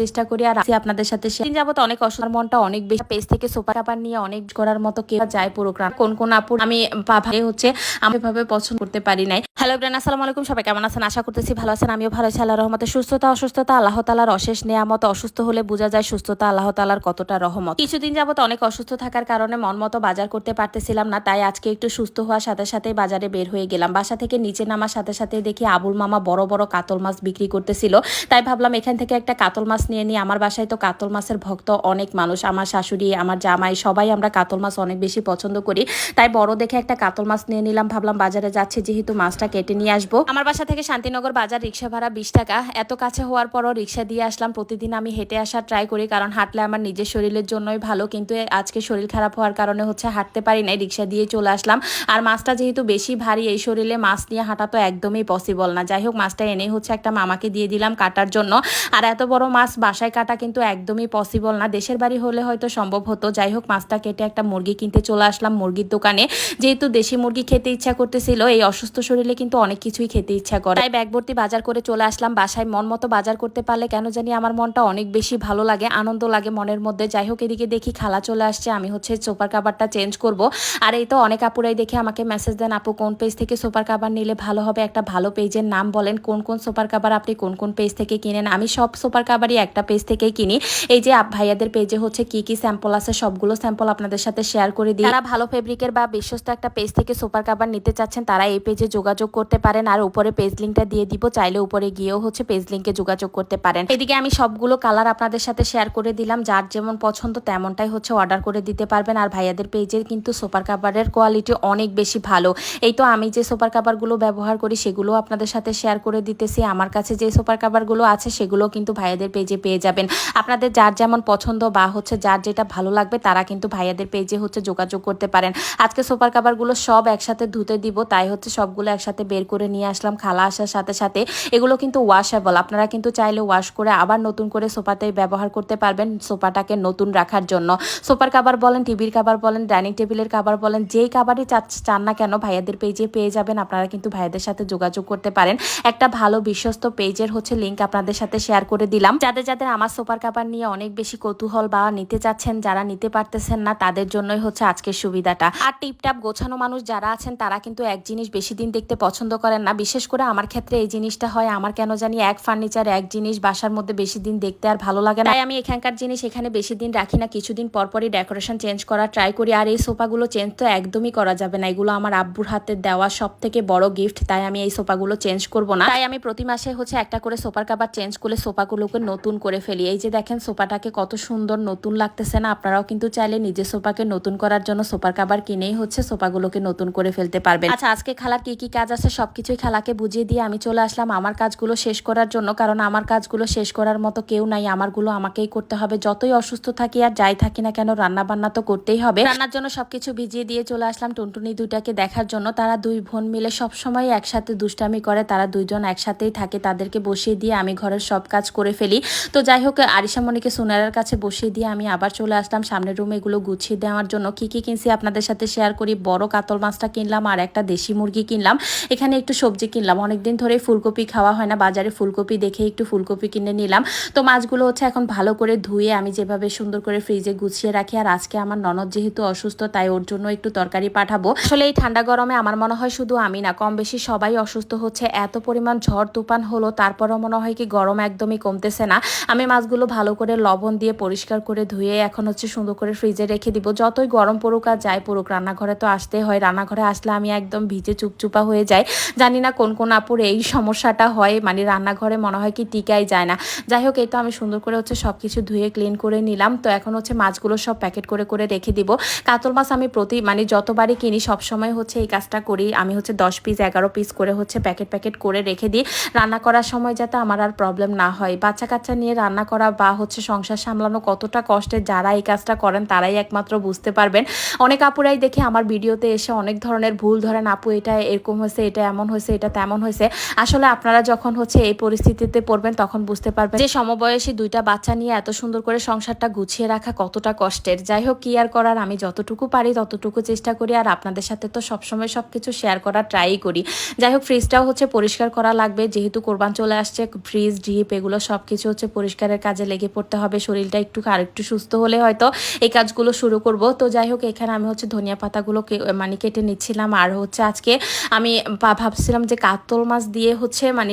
চেষ্টা করি আর আছি আপনাদের সাথে সেদিন যাবত অনেক অসুখ মনটা অনেক বেশি পেজ থেকে সোফা কাপার নিয়ে অনেক করার মতো কেউ যায় প্রোগ্রাম কোন কোন আপুর আমি ভাবে হচ্ছে আমি ভাবে পছন্দ করতে পারি নাই। হ্যালো ব্রেন আসসালামু আলাইকুম। সবাই কেমন আছেন? আশা করতেছি ভালো আছেন। আমিও ভালো আছি। আল্লাহ রহমতে সুস্থতা, অসুস্থতা, আল্লাহ তালার অশেষ নেয়ামত। অসুস্থ হলে বোঝা যায় সুস্থতা আল্লাহ তালার কতটা রহমত। কিছুদিন যাবত অনেক অসুস্থ থাকার কারণে মন মতো বাজার করতে পারতেছিলাম না, তাই আজকে একটু সুস্থ হওয়ার সাথে সাথে বাজারে বের হয়ে গেলাম। বাসা থেকে নিচে নামার সাথে সাথে দেখি আবুল মামা বড় বড় কাতল মাছ বিক্রি করতেছিল। তাই ভাবলাম এখান থেকে একটা কাতল মাছ নিয়ে নিই আমার বাসায় তো কাতল মাছের ভক্ত অনেক মানুষ, আমার শাশুড়ি, আমার জামাই, সবাই আমরা কাতল মাছ অনেক বেশি পছন্দ করি। তাই বড় দেখে একটা কাতল মাছ নিয়ে নিলাম, ভাবলাম বাজারে যাচ্ছে, যেহেতু মাছটা কেটে নিয়ে আসব। আমার বাসা থেকে শান্তিনগর বাজার রিক্সা ভাড়া বিশ টাকা। এত কাছে হওয়ার পরও রিক্সা দিয়ে আসলাম, প্রতিদিন আমি হেঁটে আসার ট্রাই করি, কারণ হাঁটলে আমার নিজের শরীরের জন্যই ভালো, কিন্তু আজকে শরীর খারাপ হওয়ার কারণে হচ্ছে হাঁটতে পারি নাই, রিক্সা দিয়ে চলে আসলাম। আর মাছটা যেহেতু বেশি ভারী, এই শরীরে মাছ নিয়ে হাঁটা তো একদমই পসিবল না। যাই হোক, মাছটা এনে হচ্ছে একটা মামাকে দিয়ে দিলাম কাটার জন্য। আর এত বড় মাছ বাসায় কাটা কিন্তু একদমই পসিবল না। দেশের বাড়ি হলে হয়তো সম্ভব হতো। যাই হোক, মাছটা কেটে একটা মুরগি কিনতে চলে আসলাম মুরগির দোকানে। যেহেতু দেশি মুরগি খেতে ইচ্ছা করতেছিল, এই অসুস্থ শরীরে কিন্তু অনেক কিছুই খেতে ইচ্ছা করে। তাই ব্যাগ ভর্তি বাজার করে চলে আসলাম। বাসায় মন মতো বাজার করতে পারলে কেন জানি আমার মনটা অনেক বেশি ভালো লাগে, আনন্দ লাগে মনের মধ্যে। যাই হোক, এদিকে দেখি খালা চলে আসছে। আমি হচ্ছে সোপার কাবারটা চেঞ্জ করব। আর এই তো অনেক আপুরাই দেখে আমাকে মেসেজ দেন, আপু, কোন পেজ থেকে সোপার কাবার নিলে ভালো হবে? একটা ভালো পেজের নাম বলেন, কোন কোন সোপার কাবার আপনি কোন কোন পেজ থেকে কিনেন। আমি সব সোপার কাবারই একটা পেজ থেকেই কিনি। এই যে ভাইয়াদের পেজে হচ্ছে কি কি স্যাম্পল আছে, সবগুলো স্যাম্পল আপনাদের সাথে শেয়ার করে দিই। যারা ভালো ফেব্রিকের বা বিশ্বস্ত একটা পেজ থেকে সুপার কাভার নিতে চাচ্ছেন, তারা এই পেজে যোগাযোগ করতে পারেন। আর উপরে পেজ লিঙ্কটা দিয়ে দিব, চাইলে উপরে গিয়েও হচ্ছে পেজ লিঙ্কে যোগাযোগ করতে পারেন। এদিকে আমি সবগুলো কালার আপনাদের সাথে শেয়ার করে দিলাম। যার যেমন পছন্দ তেমনটাই হচ্ছে অর্ডার করে দিতে পারবেন। আর ভাইয়াদের পেজের কিন্তু সুপার কাভারের কোয়ালিটি অনেক বেশি ভালো। এই তো আমি যে সুপার কাভারগুলো ব্যবহার করি, সেগুলো আপনাদের সাথে শেয়ার করে দিতেছি। আমার কাছে যে সুপার কাভারগুলো আছে, সেগুলো কিন্তু ভাইয়াদের পেজে পেয়ে যাবেন। আপনাদের যার যেমন পছন্দ বা হচ্ছে যার যেটা ভালো লাগবে, তারা কিন্তু ভাইয়াদের পেজে হচ্ছে যোগাযোগ করতে পারেন। আজকে সুপার কাভারগুলো সব একসাথে ধুতে দিব, তাই হচ্ছে সবগুলো একসাথে বের করে নিয়ে আসলাম খালা আসার সাথে সাথে। এগুলো কিন্তু ওয়াশেবল আপনারা কিন্তু চাইলে ওয়াশ করে আবার নতুন করে সোফাতে ব্যবহার করতে পারবেন সোফাটাকে নতুন রাখার জন্য। সোফার কাবার বলেন, টিভির কাবার বলেন, ডাইনিং টেবিলের কাবার বলেন, যেই কাবারই চান না কেন ভাইয়াদের পেজে পেয়ে যাবেন, আপনারা কিন্তু ভাইয়াদের সাথে যোগাযোগ করতে পারেন। একটা ভালো বিশ্বস্ত পেজের হচ্ছে লিঙ্ক আপনাদের সাথে শেয়ার করে দিলাম। যাদের যাদের আমার সোফার কাবার নিয়ে অনেক বেশি কৌতূহল বা নিতে চাচ্ছেন, যারা নিতে পারতেছেন না, তাদের জন্যই হচ্ছে আজকের সুবিধাটা। আর টিপটাপ গোছানো মানুষ যারা আছেন, তারা কিন্তু এক জিনিস বেশি দিন দেখতে পছন্দ করেন না। বিশেষ করে আমার ক্ষেত্রে এই জিনিসটা হয়, আমার কেন জানি এক ফার্নিচার এক জিনিস বাসার মধ্যে বেশি দিন দেখতে আর ভালো লাগে না। তাই আমি এখানকার জিনিস এখানে বেশি দিন রাখি না, কিছুদিন পরপরই ডেকোরেশন চেঞ্জ করার ট্রাই করি। আর এই সোফাগুলো চেঞ্জ তো একদমই করা যাবে না। এগুলো আমার আব্বুর হাতে দেওয়া সব থেকে বড় গিফট তাই আমি এই সোফাগুলো চেঞ্জ করব না। তাই আমি প্রতি মাসে হচ্ছে একটা করে সোফার কাবার চেঞ্জ করে সোফাগুলোকে নতুন করে ফেলি। এই যে দেখেন সোফাটাকে কত সুন্দর নতুন লাগতেছে না? আপনারাও কিন্তু চাইলে নিজের সোফাকে নতুন করার জন্য সোফার কাবার কিনেই হচ্ছে সোফাগুলোকে নতুন করে ফেলতে পারবেন। আচ্ছা আজকে খালার কি কি কাজ আছে সবকিছুই খালাকে বুঝিয়ে দিয়ে আমি চলে আসলাম আমার কাজগুলো শেষ করার জন্য, কারণ আমার কাজগুলো শেষ করার মতো কেউ নাই। আমারগুলো আমাকেই করতে হবে। যতই অসুস্থ থাকি আর যাই থাকি না কেন রান্না বান্না তো করতেই হবে। রান্নার জন্য সবকিছু ভিজিয়ে দিয়ে চলে আসলাম টুনটুনি দুইটাকে দেখার জন্য। তারা দুই বোন মিলে সব সময় একসাথে দুষ্টামি করে। তারা দুইজন একসাথেই থাকে। তাদেরকে বসিয়ে দিয়ে আমি ঘরের সব কাজ করে ফেলি। তো যাই হোক, আরিশা মনিকে সোনারের কাছে বসিয়ে দিয়ে আমি আবার চলে আসলাম। সামনের রুমে এগুলো গুছিয়ে দেওয়ার জন্য কি কি কিনছি আপনাদের সাথে শেয়ার করি। বড় কাতল মাছটা কিনলাম আর একটা দেশি মুরগি কিনলাম। এখানে একটু সবজি কিনলাম। অনেকদিন ধরে ফুলকপি খাওয়া হয় না। বাজারে ফুলকপি দেখে একটু ফুলকপি কিনে নিলাম। তো মাছগুলো হচ্ছে এখন ভালো করে ধুয়ে আমি যেভাবে সুন্দর করে ফ্রিজে গুছিয়ে রাখি আর আজকে আমার ননদ যেহেতু অসুস্থ, তাই ওর জন্য একটু তরকারি পাঠাবো। আসলে এই ঠান্ডা গরমে আমার মনে হয় শুধু আমি না, কম বেশি সবাই অসুস্থ হচ্ছে। এত পরিমাণ ঝড়, তুফান হলো, তারপরও মনে হয় কি গরম একদমই কমতেছে না। আমি মাছগুলো ভালো করে লবণ দিয়ে পরিষ্কার করে ধুয়ে এখন হচ্ছে সুন্দর করে ফ্রিজে রেখে দিব। যতই গরম পড়ুক আর যাই পড়ুক, রান্নাঘরে তো আসতে হয়। রান্নাঘরে আসলে আমি একদম ভিজে চুপচুপা হয়ে যাই। জানি না কোন কোন আপুর এই সমস্যাটা হয় মানে রান্নাঘরে মনে হয় কি টিকাই যায় না। যাই হোক, এই তো আমি সুন্দর করে হচ্ছে সব কিছু ধুয়ে ক্লিন করে নিলাম। তো এখন হচ্ছে মাছগুলো সব প্যাকেট করে করে রেখে দিব। কাতল মাছ আমি প্রতি মানে যতবারই কিনি, সবসময় হচ্ছে এই কাজটা করি। আমি হচ্ছে দশ পিস এগারো পিস করে হচ্ছে প্যাকেট প্যাকেট করে রেখে দিই। রান্না করার সময় যাতে আমার আর প্রবলেম না হয়। বাচ্চা কাচ্চা নিয়ে রান্না করা বা হচ্ছে সংসার সামলানো কতটা কষ্টের যারা এই কাজটা করেন, তারাই একমাত্র বুঝতে পারবেন। অনেক আপুরাই দেখে আমার ভিডিওতে এসে অনেক ধরনের ভুল ধরেন, আপু, এটা এরকম হয়েছে, এটা এমন হয়েছে, এটা তেমন হয়েছে। আসলে আপনারা যখন হচ্ছে এই পরিস্থিতিতে পড়বেন, তখন বুঝতে পারবেন যে সমবয়সী দুইটা বাচ্চা নিয়ে এত সুন্দর করে সংসারটা গুছিয়ে রাখা কতটা কষ্টের। যাই হোক, কি আর করার, আমি যতটুকু পারি ততটুকু চেষ্টা করি, আর আপনাদের সাথে তো সবসময় সব কিছু শেয়ার করার ট্রাই করি। যাই হোক ফ্রিজটাও হচ্ছে পরিষ্কার করা লাগবে, যেহেতু কোরবান চলে আসছে ফ্রিজ ডিপ এগুলো সব কিছু হচ্ছে পরিষ্কারের কাজে লেগে পড়তে হবে, শরীরটা একটু আরেকটু সুস্থ হলে হয়তো এই কাজগুলো শুরু করব। তো যাই হোক, এখানে আমি হচ্ছে ধনিয়া পাতাগুলো মানে কেটে নিচ্ছিলাম। আর হচ্ছে আজকে আমি ভাবছিলাম যে কাতল মাছ দিয়ে হচ্ছে মানে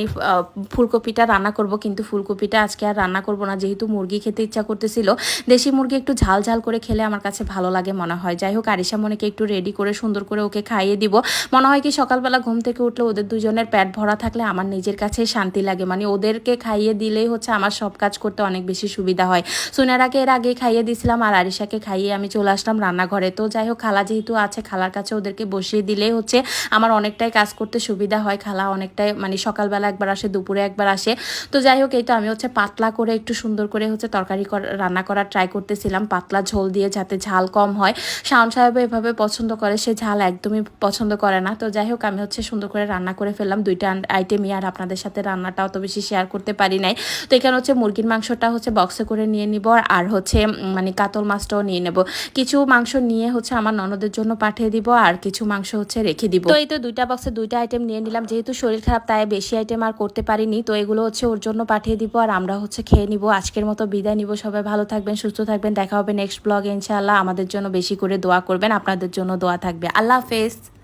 ফুলকপিটা রান্না করব, কিন্তু ফুলকপিটা আজকে আর রান্না করব না। যেহেতু মুরগি খেতে ইচ্ছা করতেছিল, দেশি মুরগি একটু ঝাল ঝাল করে খেলে আমার কাছে ভালো লাগে মনে হয়। যাই হোক, আরিশা মনেকে একটু রেডি করে সুন্দর করে ওকে খাইয়ে দিব। মনে হয় কি, সকালবেলা ঘুম থেকে উঠলে ওদের দুজনের পেট ভরা থাকলে আমার নিজের কাছে শান্তি লাগে। মানে ওদেরকে খাইয়ে দিলেই হচ্ছে আমার সব কাজ করতে অনেক বেশি সুবিধা হয়। সোনারাকে এর আগে খাইয়ে দিয়েছিলাম আর আরিশাকে খাইয়ে আমি চলে আসলাম রান্নাঘরে। তো যাই হোক, খালা যেহেতু আছে, খালার কাছে ওদেরকে বসিয়ে দিলেই হচ্ছে আমার অনেকটাই কাজ করতে সুবিধা হয়। খালা অনেকটাই মানে সকালবেলা একবার আসে, দুপুরে একবার আসে। তো যাই হোক, এই তো আমি হচ্ছে পাতলা করে একটু সুন্দর করে হচ্ছে তরকারি রান্না করার ট্রাই করতেছিলাম। পাতলা ঝোল দিয়ে যাতে ঝাল কম হয়। শাওন সাহেব এভাবে পছন্দ করে, সে ঝাল একদমই পছন্দ করে না। তো যাই হোক, আমি হচ্ছে সুন্দর করে রান্না করে ফেললাম। দুইটা আইটেমই আর আপনাদের সাথে রান্নাটা অত বেশি শেয়ার করতে পারি নাই। তো এখানে হচ্ছে মুরগির মাংসটা হচ্ছে বক্সে করে নিয়ে নিব আর হচ্ছে মানে কাতল মাছটাও নিয়ে নেব। কিছু মাংস নিয়ে হচ্ছে আমার ননদের জন্য পাঠিয়ে দিব আর কিছু মাংস হচ্ছে রেখে দিব। তো এই তো দুইটা বক্সে দুইটা আইটেম নিয়ে নিলাম। যেহেতু শরীর খারাপ তাই বেশি আইটেম আর করতে পারিনি, তো এগুলো হচ্ছে ওর জন্য পাঠিয়ে দিব আর আমরা হচ্ছে খেয়ে নিব। আজকের মতো বিদায় নিব সবাই, ভালো থাকবেন, সুস্থ থাকবেন। দেখা হবে নেক্সট ব্লগে ইনশাআল্লাহ। আমাদের জন্য বেশি করে দোয়া করবেন। আপনাদের জন্য দোয়া থাকবে। আল্লাহ হাফেজ।